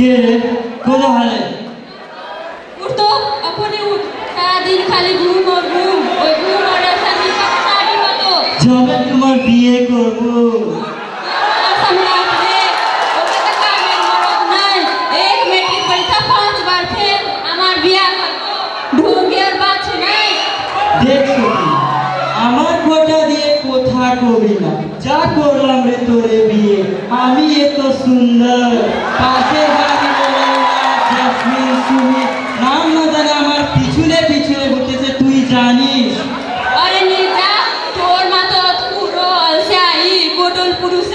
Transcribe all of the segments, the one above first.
Kiedy? Kochany! Urto, a ponieważ, kiedy, kiedy, kiedy, না যা করলাম রে তোরে বিয়ে, আমি এত সুন্দর। পাশে নাম না জানে আমার পিছনে পিছনে ঘুরতেছে, তুই জানিস? আরে নির্জা তোর মতো পুরো অলসাই কোটল পুরুষ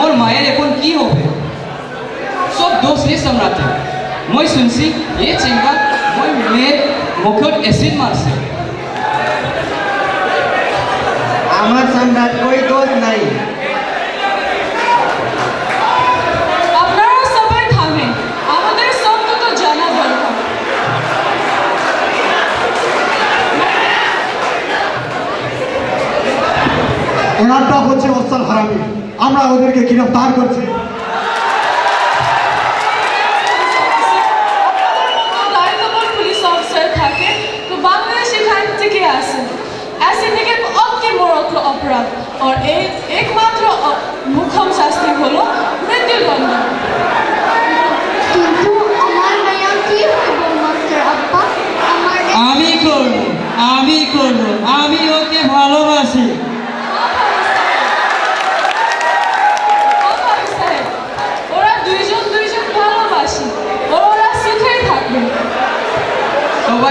মোর মায়ের এখন কি হবে সব দোষ রে সম্রাটে মই শুনছি এ চেঙ্গা মই মেয়ের মুখত এসিড মারছে আমার সম্রাট কই দোষ নাই আপনারা সবাই থামেন আমাদের সত্য তো জানা দরকার ওনারটা হচ্ছে ওস্তাদ হারামি আমরা ওদেরকে গ্রেফতার করছি? অপরাধ। আর এই একমাত্র মুখ্যম শাস্তি হলো মৃত্যুদণ্ড। আমি করব আমি করব আমি ওকে ভালোবাসি।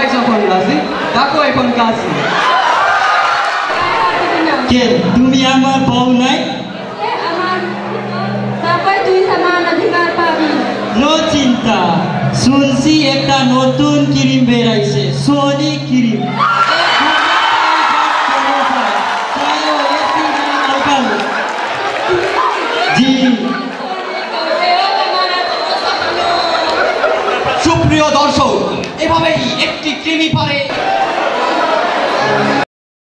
সবাই যখন রাজি ডাকো এখন কাছে কে তুমি আমার বউ নাই নো চিন্তা শুনছি একটা নতুন ক্রিম বেরাইছে সোনি ক্রিম সুপ্রিয় দর্শক এভাবেই একটি কৃমি পারে।